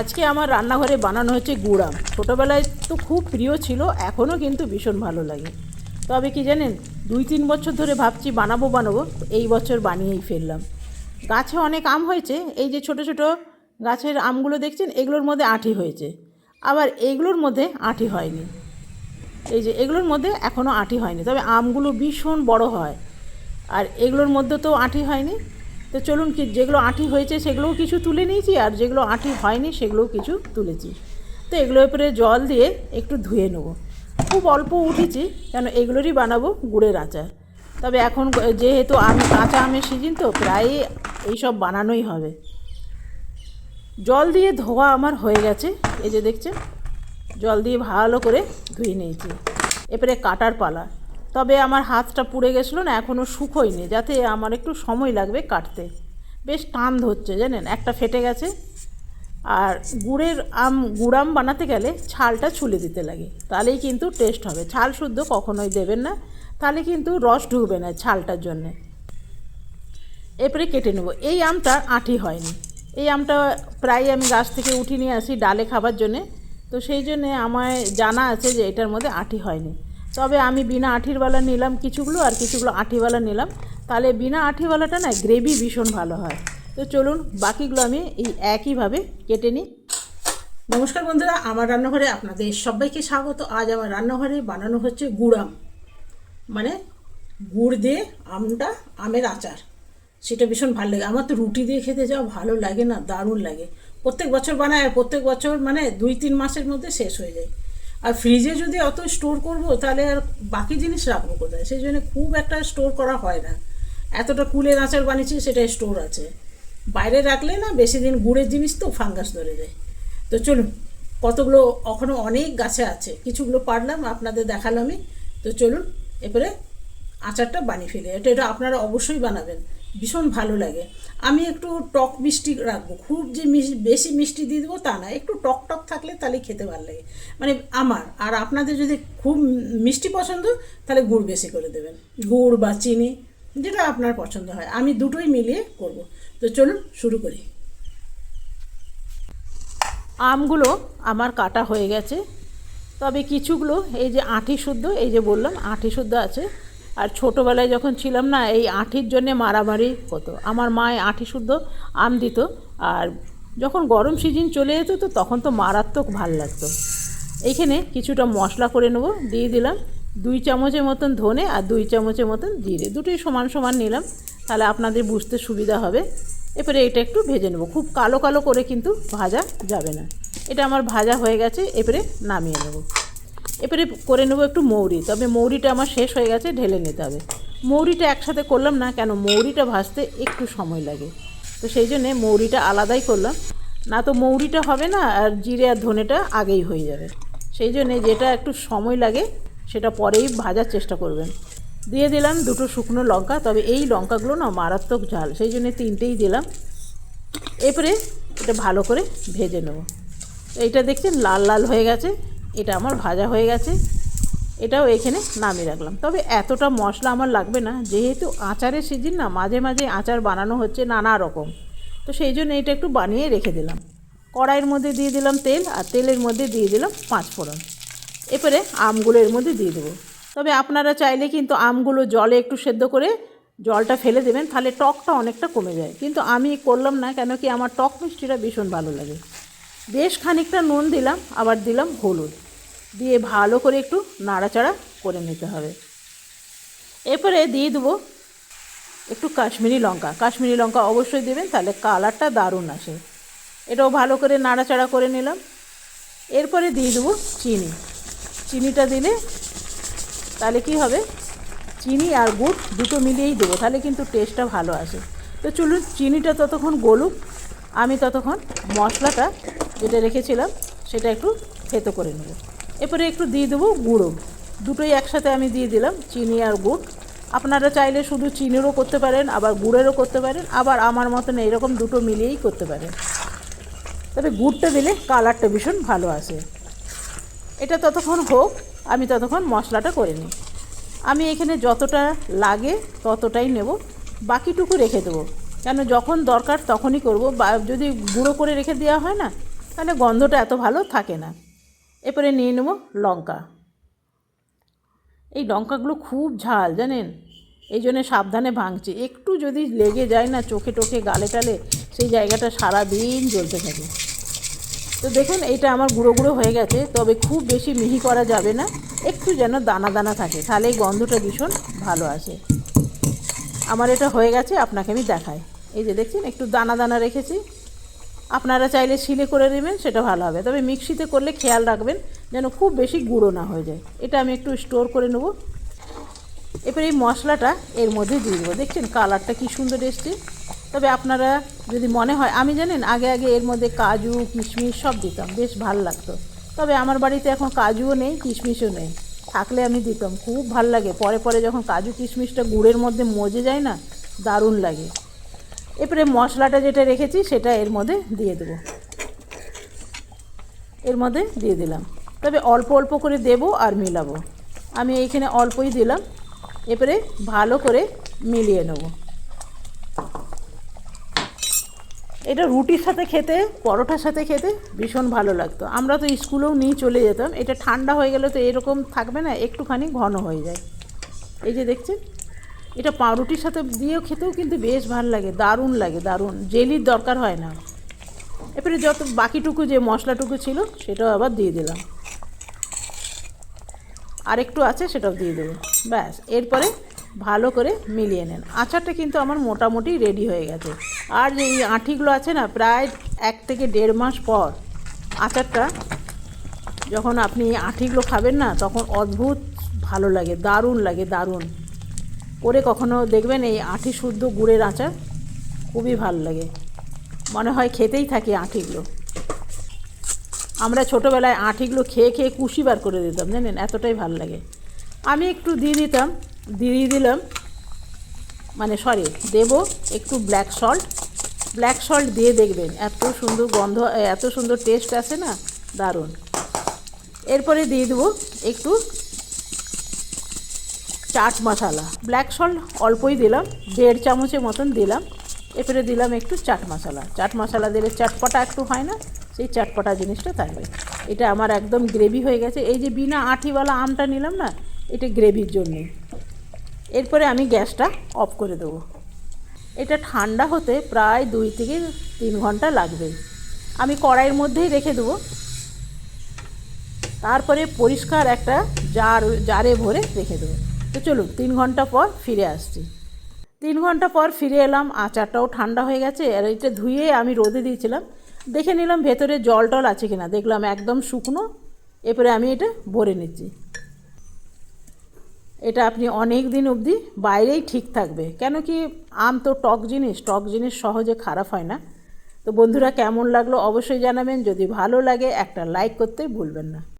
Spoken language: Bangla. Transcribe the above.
আজকে আমার রান্নাঘরে বানানো হচ্ছে গুড়াম ছোটোবেলায় তো খুব প্রিয় ছিল, এখনও কিন্তু ভীষণ ভালো লাগে। তবে কি জানেন, দুই তিন বছর ধরে ভাবছি বানাবো বানাবো, এই বছর বানিয়েই ফেললাম। গাছে অনেক আম হয়েছে, এই যে ছোট ছোট গাছের আমগুলো দেখছেন, এগুলোর মধ্যে আঁটি হয়েছে। আবার এইগুলোর মধ্যে আঁটি হয়নি। এই যে এগুলোর মধ্যে এখনও আঁটি হয়নি, তবে আমগুলো ভীষণ বড় হয়। আর এগুলোর মধ্যে তো আঁটি হয়নি তো চলুন কি যেগুলো আঁটি হয়েছে সেগুলোও কিছু তুলে নিয়েছি, আর যেগুলো আঁটি হয়নি সেগুলোও কিছু তুলেছি। তো এগুলোর উপরে জল দিয়ে একটু ধুয়ে নেব। খুব অল্প উঠেছি কেন এগুলোরই বানাবো গুড়ের আচার। তবে এখন যেহেতু আম, কাঁচা আমের সিজন তো প্রায় এইসব বানানোই হবে। জল দিয়ে ধোয়া আমার হয়ে গেছে, এই যে দেখছেন? জল দিয়ে ভালো করে ধুয়ে নিয়েছি। এরপরে কাটার পালা। তবে আমার হাতটা পুড়ে গেছিল না এখনও শুকোয়নি যাতে আমার একটু সময় লাগবে কাটতে। বেশ টান ধরছে, জানেন, একটা ফেটে গেছে। আর গুড়ের আম গুড়াম বানাতে গেলে ছালটা ছুলে দিতে লাগে, তাহলেই কিন্তু টেস্ট হবে। ছাল শুদ্ধ কখনোই দেবেন না, তাহলে কিন্তু রস ঢুকবে না ছালটার জন্যে। এরপরে কেটে নেব। এই আমটা আঁটি হয়নি। এই আমটা প্রায় আমি গাছ থেকে উঠিয়ে নিয়ে আসি ডালে খাবার জন্যে। তো সেই জন্যে আমায় জানা আছে যে এটার মধ্যে আঁটি হয়নি। তবে আমি বিনা আঁঠিরওয়ালা নিলাম কিছুগুলো আর কিছুগুলো আঁঠিওয়ালা নিলাম। তাহলে বিনা আঁঠিওয়ালাটা না গ্রেভি ভীষণ ভালো হয়। তো চলুন বাকিগুলো আমি এই একইভাবে কেটে নিই। নমস্কার বন্ধুরা, আমার রান্নাঘরে আপনাদের সবাইকে স্বাগত। আজ আমার রান্নাঘরে বানানো হচ্ছে গুড়াম মানে গুড় দিয়ে আমটা, আমের আচার। সেটা ভীষণ ভালো লাগে। আমার তো রুটি দিয়ে খেতে যাওয়া ভালো লাগে না, দারুণ লাগে। প্রত্যেক বছর বানায় আর প্রত্যেক বছর মানে দুই, তিন মাসের মধ্যে শেষ হয়ে যায়। আর ফ্রিজে যদি অত স্টোর করব, তাহলে আর বাকি জিনিস রাখব কোথায়? সেই জন্য খুব একটা স্টোর করা হয় না। এতটা কুলের আচার বানিয়েছি সেটা স্টোর আছে। বাইরে রাখলে না, বেশি দিন গুড়ের জিনিস তো ফাঙ্গাস ধরে যায়। তো চলুন, কতগুলো এখনও অনেক গাছে আছে, কিছুগুলো পারলাম, আপনাদের দেখালামই তো চলুন এরপরে আচারটা বানিয়ে ফেলি। এটা এটা আপনারা অবশ্যই বানাবেন। ভীষণ ভালো লাগে। আমি একটু টক মিষ্টি রাখব। খুব যে বেশি মিষ্টি দিয়ে দেবো তা না, একটু টক টক থাকলে তাহলে খেতে ভালো লাগে। মানে আমার, আর আপনাদের যদি খুব মিষ্টি পছন্দ, তাহলে গুড় বেশি করে দেবেন। গুড় বা চিনি, যেটা আপনার পছন্দ হয়, আমি দুটোই মিলিয়ে করব। তো চলুন শুরু করি। আমগুলো আমার কাটা হয়ে গেছে। তবে কিছুগুলো, এই যে আঁটি শুদ্ধ, এই যে বললাম আঁটি শুদ্ধ আছে। আর ছোটোবেলায় যখন ছিলাম না, এই আঁটির জন্যে মারামারি হতো। আমার মায় আঁটি শুদ্ধ আম দিত। আর যখন গরম সিজন চলে যেত তো তখন তো মারাত্মক ভালো লাগতো। এইখানে কিছুটা মশলা করে নেব, দিয়ে দিলাম দুই চামচের মতন ধনে আর দুই চামচের মতন জিরে। দুটোই সমান সমান নিলাম, তাহলে আপনাদের বুঝতে সুবিধা হবে। এরপরে এটা একটু ভেজে নেব। খুব কালো কালো করে কিন্তু ভাজা যাবে না। এটা আমার ভাজা হয়ে গেছে, এরপরে নামিয়ে নেব। এরপরে করে নেব একটু মৌরি। তবে মৌরিটা আমার শেষ হয়ে গেছে, ঢেলে নিতে হবে। মৌরিটা একসাথে করলাম না, কেন মৌরিটা ভাজতে একটু সময় লাগে। তো সেই জন্যে মৌরিটা আলাদাই করলাম। না তো মৌরিটা হবে না, আর জিরে আর ধনেটা আগেই হয়ে যাবে। সেই জন্যে যেটা একটু সময় লাগে, সেটা পরেই ভাজার চেষ্টা করবেন। দিয়ে দিলাম দুটো শুকনো লঙ্কা, তবে এই লঙ্কাগুলো না মারাত্মক ঝাল, সেই জন্য তিনটেই দিলাম। এরপরে এটা ভালো করে ভেজে নেব। এইটা দেখছেন লাল লাল হয়ে গেছে এটা আমার ভাজা হয়ে গেছে। এটাও এখানে নামিয়ে রাখলাম। তবে এতটা মশলা আমার লাগবে না, যেহেতু আচারের সিজন না, মাঝে মাঝে আচার বানানো হচ্ছে নানা রকম। তো সেই জন্য এটা একটু বানিয়ে রেখে দিলাম। কড়াইয়ের মধ্যে দিয়ে দিলাম তেল আর তেলের মধ্যে দিয়ে দিলাম পাঁচ ফোড়ন। এরপরে আমগুলো এর মধ্যে দিয়ে দেবো। তবে আপনারা চাইলে কিন্তু আমগুলো জলে একটু সেদ্ধ করে জলটা ফেলে দেবেন, তাহলে টকটা অনেকটা কমে যায়। কিন্তু আমি করলাম না, কেন কি আমার টক মিষ্টিটা ভীষণ ভালো লাগে। বেশ খানিকটা নুন দিলাম, আবার দিলাম হলুদ। দিয়ে ভালো করে একটু নাড়াচাড়া করে নিতে হবে। এরপরে দিয়ে দেবো একটু কাশ্মীরি লঙ্কা। কাশ্মীরি লঙ্কা অবশ্যই দেবেন, তাহলে কালারটা দারুণ আসে। এটাও ভালো করে নাড়াচাড়া করে নিলাম। এরপরে দিয়ে দেবো চিনি। চিনিটা দিলে তাহলে কি হবে? চিনি আর গুড় দুটো মিলিয়েই দেবো, তাহলে কিন্তু টেস্টটা ভালো আসে। তো চলুন, চিনিটা ততক্ষণ গলুক। আমি ততক্ষণ মশলাটা যেটা রেখেছিলাম, সেটা একটু থেতো করে নেব। এরপরে একটু দিয়ে দেবো গুঁড়ো। দুটোই একসাথে আমি দিয়ে দিলাম, চিনি আর গুড়। আপনারা চাইলে শুধু চিনিরও করতে পারেন, আবার গুড়েরও করতে পারেন, আবার আমার মতন এইরকম দুটো মিলিয়েই করতে পারেন। তবে গুড়টা দিলে কালারটা ভীষণ ভালো আসে। এটা ততক্ষণ হোক, আমি ততক্ষণ মশলাটা করে নিই। আমি এখানে যতটা লাগে ততটাই নেব। বাকিটুকু রেখে দেবো। কেন যখন দরকার তখনই করব। বা যদি গুঁড়ো করে রেখে দেওয়া হয় না, তাহলে গন্ধটা এত ভালো থাকে না। এরপরে নিয়ে নেব লঙ্কা। এই লঙ্কাগুলো খুব ঝাল, জানেন? এই জন্যে সাবধানে ভাঙছি। একটু যদি লেগে যায় না চোখে টোখে, গালে টালে, সেই জায়গাটা সারা দিন জ্বলতে থাকে। তো দেখুন, এইটা আমার গুঁড়ো গুঁড়ো হয়ে গেছে, তবে খুব বেশি মিহি করা যাবে না। একটু যেন দানা দানা থাকে, তাহলে এই গন্ধটা ভীষণ ভালো আসে। আমার এটা হয়ে গেছে, আপনাকে আমি দেখাই। এই যে দেখছেন, একটু দানা দানা রেখেছি। আপনারা চাইলে শিলে করে নেবেন, সেটা ভালো হবে। তবে মিক্সিতে করলে খেয়াল রাখবেন যেন খুব বেশি গুঁড়ো না হয়ে যায়। এটা আমি একটু স্টোর করে নেব। এরপরে এই মশলাটা এর মধ্যে দিয়ে দেবো। দেখছেন কালারটা কি সুন্দর এসছে। তবে আপনারা যদি মনে হয়, আমি জানেন আগে আগে এর মধ্যে কাজু, কিশমিশ সব দিতাম, বেশ ভালো লাগতো। তবে আমার বাড়িতে এখন কাজুও নেই, কিশমিশও নেই। থাকলে আমি দিতাম, খুব ভালো লাগে। পরে পরে যখন কাজু, কিশমিশটা গুড়ের মধ্যে মজে যায় না, দারুণ লাগে। এরপরে মশলাটা যেটা রেখেছি, সেটা এর মধ্যে দিয়ে দেবো। এর মধ্যে দিয়ে দিলাম। তবে অল্প অল্প করে দেব আর মিলাবো। আমি এইখানে অল্পই দিলাম। এরপরে ভালো করে মিলিয়ে নেব। এটা রুটির সাথে খেতে, পরোটার সাথে খেতে ভীষণ ভালো লাগতো। আমরা তো স্কুলেও নিয়ে চলে যেতাম। এটা ঠান্ডা হয়ে গেলে তো এরকম থাকবে না, একটুখানি ঘন হয়ে যায়। এই যে দেখছেন? এটা পাউরুটির সাথে দিয়েও খেতেও কিন্তু বেশ ভালো লাগে, দারুণ লাগে, দারুণ। জেলির দরকার হয় না। এরপরে যত বাকিটুকু যে মশলাটুকু ছিল, সেটাও আবার দিয়ে দিলাম। আর একটু আছে, সেটাও দিয়ে দেবো। ব্যাস, এরপরে ভালো করে মিলিয়ে নেন। আচারটা কিন্তু আমার মোটামুটি রেডি হয়ে গেছে। আর যে এই আঁঠিগুলো আছে না, প্রায় এক থেকে দেড় মাস পর আচারটা যখন আপনি এই আঁঠিগুলো খাবেন না, তখন অদ্ভুত ভালো লাগে, দারুণ লাগে, দারুণ। করে কখনো দেখবেন এই আঁঠি শুদ্ধ গুড়ের আচার খুবই ভালো লাগে। মনে হয় খেতেই থাকি আঁঠিগুলো। আমরা ছোটোবেলায় আঁঠিগুলো খেয়ে খেয়ে কুশি বার করে দিতাম, জানেন? এতটাই ভালো লাগে। আমি একটু দিয়ে দিতাম, দিয়ে দিলাম মানে সরি, দেব একটু ব্ল্যাক সল্ট ব্ল্যাক সল্ট দিয়ে দেখবেন, এত সুন্দর গন্ধ, এত সুন্দর টেস্ট আছে না? দারুণ। এরপরে দিয়ে দেবো একটু চাট মশালা। ব্ল্যাক সল্ট অল্পই দিলাম, দেড় চামচের মতন দিলাম। এরপরে দিলাম একটু চাট মশলা। চাট মশলা দিলে চটপটা একটু হয় না, সেই চটপটা জিনিসটা থাকবে। এটা আমার একদম গ্রেভি হয়ে গেছে। এই যে বিনা আঁঠিওয়ালা আমটা নিলাম না, এটা গ্রেভির জন্যে। এরপরে আমি গ্যাসটা অফ করে দেবো। এটা ঠান্ডা হতে প্রায় দুই থেকে তিন ঘণ্টা লাগবে। আমি কড়াইয়ের মধ্যেই রেখে দেবো। তারপরে পরিষ্কার একটা জার, জারে ভরে রেখে দেবো। তো চলুন, তিন ঘণ্টা পর ফিরে আসছি। তিন ঘণ্টা পর ফিরে এলাম, আচারটাও ঠান্ডা হয়ে গেছে, আর এটা ধুয়ে আমি রোদে দিয়েছিলাম। দেখে নিলাম ভেতরে জল টল আছে কিনা, দেখলাম একদম শুকনো। এরপরে আমি এটা ভরে নিচ্ছি। এটা আপনি অনেক দিন অবধি বাইরেই ঠিক থাকবে। কেন কি আম তো টক জিনিস টক জিনিস সহজে খারাপ হয় না। তো বন্ধুরা, কেমন লাগল অবশ্যই জানাবেন, যদি ভালো লাগে একটা লাইক করতে ভুলবেন না।